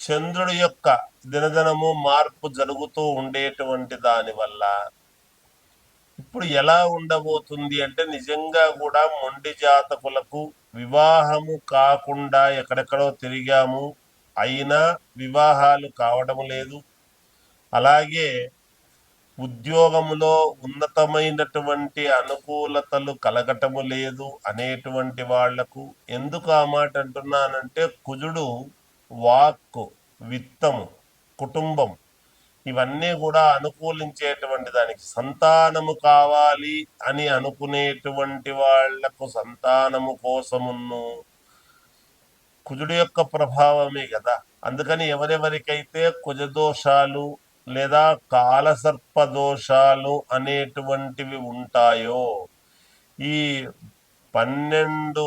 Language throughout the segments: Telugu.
చంద్రుడి యొక్క దినదినము మార్పు జరుగుతూ ఉండేటువంటి దాని వల్ల ఇప్పుడు ఎలా ఉండబోతుంది అంటే నిజంగా కూడా మొండి జాతకులకు వివాహము కాకుండా ఎక్కడెక్కడో తిరిగాము అయినా వివాహాలు కావడం లేదు. అలాగే ఉద్యోగములో ఉన్నతమైనటువంటి అనుకూలతలు కలగటము లేదు అనేటువంటి వాళ్ళకు ఎందుకు ఆ మాట అంటున్నానంటే కుజుడు వాక్కు విత్తము కుటుంబం ఇవన్నీ కూడా అనుకూలించేటువంటి దానికి సంతానము కావాలి అని అనుకునేటువంటి వాళ్ళకు సంతానము కోసమును కుజుడు యొక్క ప్రభావమే కదా అందుకని ఎవరెవరికైతే కుజదోషాలు లేదా కాలసర్ప దోషాలు అనేటువంటివి ఉంటాయో ఈ పన్నెండు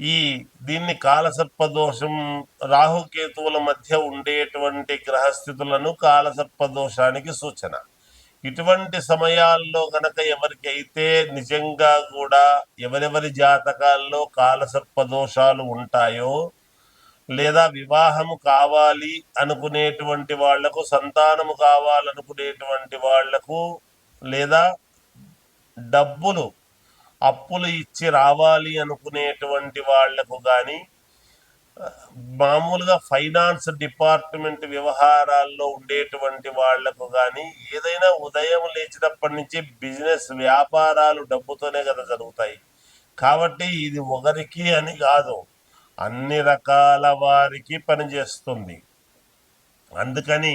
ఈ దీన్ని కాలసర్పదోషం రాహుకేతువుల మధ్య ఉండేటువంటి గ్రహస్థితులను కాలసర్పదోషానికి సూచన. ఇటువంటి సమయాల్లో గనక ఎవరికైతే నిజంగా కూడా ఎవరెవరి జాతకాల్లో కాలసర్పదోషాలు ఉంటాయో లేదా వివాహము కావాలి అనుకునేటువంటి వాళ్ళకు సంతానము కావాలనుకునేటువంటి వాళ్ళకు లేదా డబ్బులు అప్పులు ఇచ్చి రావాలి అనుకునేటువంటి వాళ్ళకు కానీ మామూలుగా ఫైనాన్స్ డిపార్ట్మెంట్ వ్యవహారాల్లో ఉండేటువంటి వాళ్ళకు కానీ ఏదైనా ఉదయం లేచినప్పటి నుంచి బిజినెస్ వ్యాపారాలు డబ్బుతోనే కదా జరుగుతాయి. కాబట్టి ఇది ఒకరికి అని కాదు అన్ని రకాల వారికి పనిచేస్తుంది. అందుకని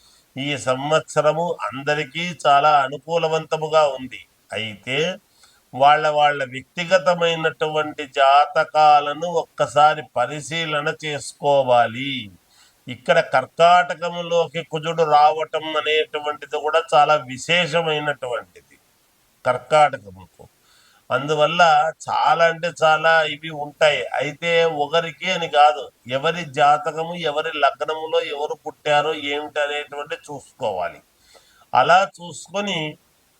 ఈ సంవత్సరము అందరికీ చాలా అనుకూలవంతముగా ఉంది. అయితే వాళ్ళ వాళ్ళ వ్యక్తిగతమైనటువంటి జాతకాలను ఒక్కసారి పరిశీలన చేసుకోవాలి. ఇక్కడ కర్కాటకంలోకి కుజుడు రావటం అనేటువంటిది కూడా చాలా విశేషమైనటువంటిది. కర్కాటకముకు. అందువల్ల చాలా అంటే చాలా ఇవి ఉంటాయి. అయితే ఒకరికి అని కాదు ఎవరి జాతకము ఎవరి లగ్నములో ఎవరు పుట్టారో ఏమిటి అనేటువంటి చూసుకోవాలి. అలా చూసుకొని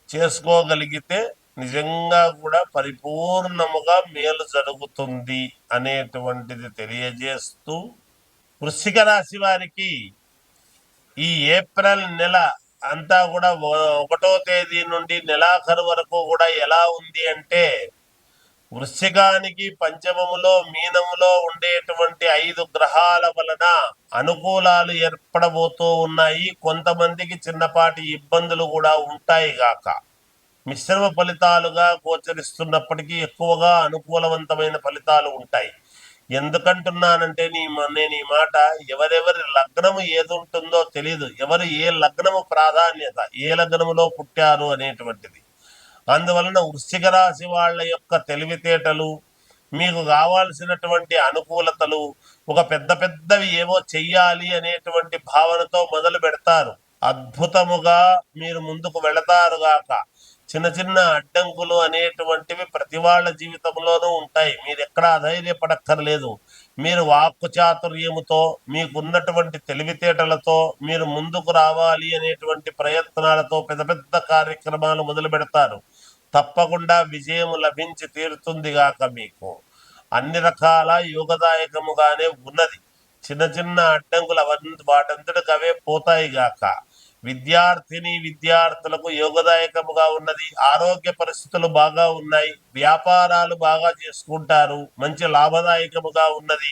చేసుకోగలిగితే నిజంగా కూడా పరిపూర్ణముగా మేలు జరుగుతుంది అనేటువంటిది తెలియజేస్తూ వృశ్చిక రాశి వారికి ఈ ఏప్రిల్ నెల అంతా కూడా ఒకటో తేదీ నుండి నెలాఖరు వరకు కూడా ఎలా ఉంది అంటే వృశ్చికానికి పంచమములో మీనములో ఉండేటువంటి ఐదు గ్రహాల వలన అనుకూలాలు ఏర్పడబోతూ ఉన్నాయి. కొంతమందికి చిన్నపాటి ఇబ్బందులు కూడా ఉంటాయి గాక. మిశ్రమ ఫలితాలుగా గోచరిస్తున్నప్పటికీ ఎక్కువగా అనుకూలవంతమైన ఫలితాలు ఉంటాయి. ఎందుకంటున్నానంటే నీ నేను ఈ మాట ఎవరెవరి లగ్నము ఏది ఉంటుందో తెలియదు ఎవరు ఏ లగ్నము ప్రాధాన్యత ఏ లగ్నములో పుట్టారు అనేటువంటిది. అందువలన వృశ్చిక రాశి వాళ్ళ యొక్క తెలివితేటలు మీకు కావాల్సినటువంటి అనుకూలతలు ఒక పెద్ద పెద్దవి ఏవో చెయ్యాలి అనేటువంటి భావనతో మొదలు పెడతారు. అద్భుతముగా మీరు ముందుకు వెళతారు గాక. చిన్న చిన్న అడ్డంకులు అనేటువంటివి ప్రతి వాళ్ళ జీవితంలోనూ ఉంటాయి. మీరు ఎక్కడ అధైర్యపడక్కర్లేదు మీరు వాక్కు చాతుర్యముతో మీకున్నటువంటి తెలివితేటలతో మీరు ముందుకు రావాలి అనేటువంటి ప్రయత్నాలతో పెద్ద పెద్ద కార్యక్రమాలు మొదలు పెడతారు తప్పకుండా విజయం లభించి తీరుతుంది గాక మీకు. అన్ని రకాల యోగదాయకముగానే ఉన్నది. చిన్న చిన్న అడ్డంకులు అవన్నీ వాటంతటికి అవే పోతాయి గాక. విద్యార్థిని విద్యార్థులకు యోగదాయకముగా ఉన్నది. ఆరోగ్య పరిస్థితులు బాగా ఉన్నాయి. వ్యాపారాలు బాగా చేసుకుంటారు. మంచి లాభదాయకముగా ఉన్నది.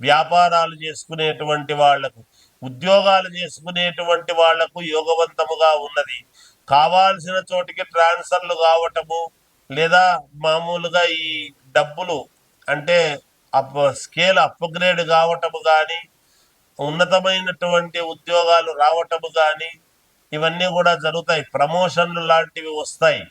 వ్యాపారాలు చేసుకునేటువంటి వాళ్ళకు ఉద్యోగాలు చేసుకునేటువంటి వాళ్ళకు యోగవంతముగా ఉన్నది. కావాల్సిన చోటికి ట్రాన్స్ఫర్లు కావటము లేదా మామూలుగా ఈ డబ్బులు అంటే అప్ స్కేల్ అప్గ్రేడ్ కావటము కానీ ఉన్నతమైనటువంటి ఉద్యోగాలు రావటము కానీ ఇవన్నీ కూడా జరుగుతాయి. ప్రమోషన్లు లాంటివి వస్తాయి.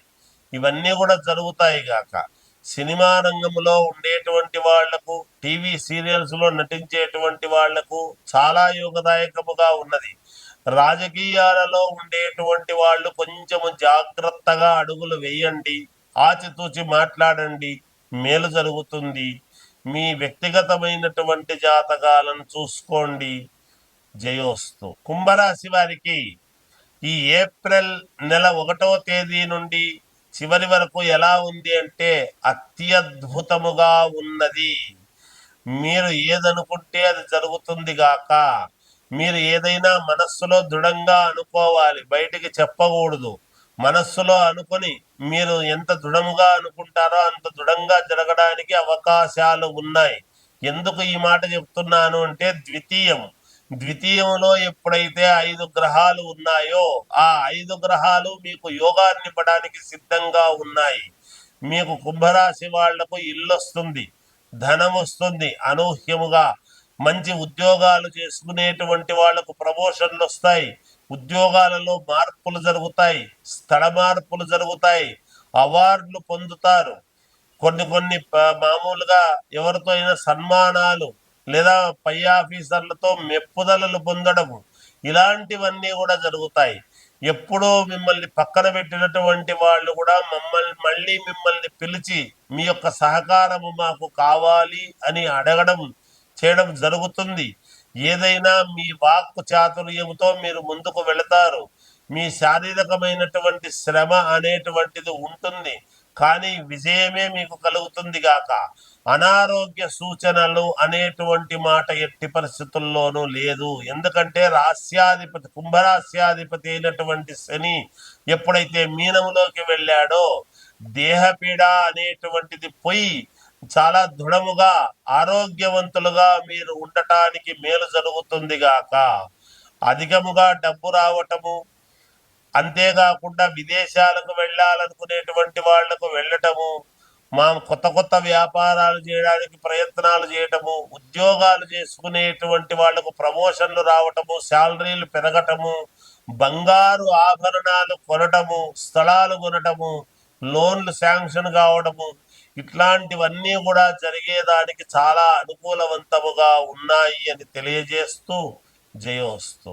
ఇవన్నీ కూడా జరుగుతాయి గాక. సినిమా రంగంలో ఉండేటువంటి వాళ్ళకు టీవీ సీరియల్స్లో నటించేటువంటి వాళ్ళకు చాలా యోగదాయకముగా ఉన్నది. రాజకీయాలలో ఉండేటువంటి వాళ్ళు కొంచెము జాగ్రత్తగా అడుగులు వేయండి ఆచితూచి మాట్లాడండి. మేలు జరుగుతుంది. మీ వ్యక్తిగతమైనటువంటి జాతకాలను చూసుకోండి. జయోస్తు. కుంభరాశి వారికి ఈ ఏప్రిల్ నెల ఒకటో తేదీ నుండి చివరి వరకు ఎలా ఉంది అంటే అత్యద్భుతముగా ఉన్నది. మీరు ఏదనుకుంటే అది జరుగుతుంది గాక మీరు ఏదైనా మనస్సులో దృఢంగా అనుకోవాలి బయటికి చెప్పకూడదు. మనస్సులో అనుకొని మీరు ఎంత దృఢముగా అనుకుంటారో అంత దృఢంగా జరగడానికి అవకాశాలు ఉన్నాయి. ఎందుకు ఈ మాట చెప్తున్నాను అంటే ద్వితీయం ద్వితీయంలో ఎప్పుడైతే ఐదు గ్రహాలు ఉన్నాయో ఆ ఐదు గ్రహాలు మీకు యోగాన్ని ఇవ్వడానికి సిద్ధంగా ఉన్నాయి. మీకు కుంభరాశి వాళ్ళకు ఇల్లు వస్తుంది ధనం వస్తుంది అనూహ్యముగా మంచి ఉద్యోగాలు చేసుకునేటువంటి వాళ్ళకు ప్రమోషన్లు వస్తాయి ఉద్యోగాలలో మార్పులు జరుగుతాయి స్థల మార్పులు జరుగుతాయి అవార్డులు పొందుతారు. కొన్ని కొన్ని మామూలుగా ఎవరితో అయినా సన్మానాలు లేదా పై ఆఫీసర్లతో మెప్పుదలలు పొందడము. ఇలాంటివన్నీ కూడా జరుగుతాయి. ఎప్పుడో మిమ్మల్ని పక్కన పెట్టినటువంటి వాళ్ళు కూడా మమ్మల్ని మళ్ళీ మిమ్మల్ని పిలిచి మీ యొక్క సహకారము మాకు కావాలి అని అడగడం చేయడం జరుగుతుంది. ఏదైనా మీ వాక్కు చాతుర్యంతో మీరు ముందుకు వెళతారు. మీ శారీరకమైనటువంటి శ్రమ అనేటువంటిది ఉంటుంది. కానీ విజయమే మీకు కలుగుతుంది గాక. అనారోగ్య సూచనలు అనేటువంటి మాట ఎట్టి పరిస్థితుల్లోనూ లేదు. ఎందుకంటే రాస్యాధిపతి కుంభరాస్యాధిపతి అయినటువంటి శని ఎప్పుడైతే మీనములోకి వెళ్ళాడో దేహపీడ అనేటువంటిది పోయి చాలా దృఢముగా ఆరోగ్యవంతులుగా మీరు ఉండటానికి మేలు జరుగుతుంది గాక. అధికముగా డబ్బు రావటము అంతేకాకుండా విదేశాలకు వెళ్ళాలనుకునేటువంటి వాళ్ళకు వెళ్ళటము మా కొత్త కొత్త వ్యాపారాలు చేయడానికి ప్రయత్నాలు చేయటము ఉద్యోగాలు చేసుకునేటువంటి వాళ్ళకు ప్రమోషన్లు రావటము శాలరీలు పెరగటము బంగారు ఆభరణాలు కొనటము స్థలాలు కొనటము లోన్లు శాంక్షన్ కావడము ఇట్లాంటివన్నీ కూడా జరిగేదానికి చాలా అనుకూలవంతముగా ఉన్నాయి అని తెలియజేస్తూ జయోస్తు.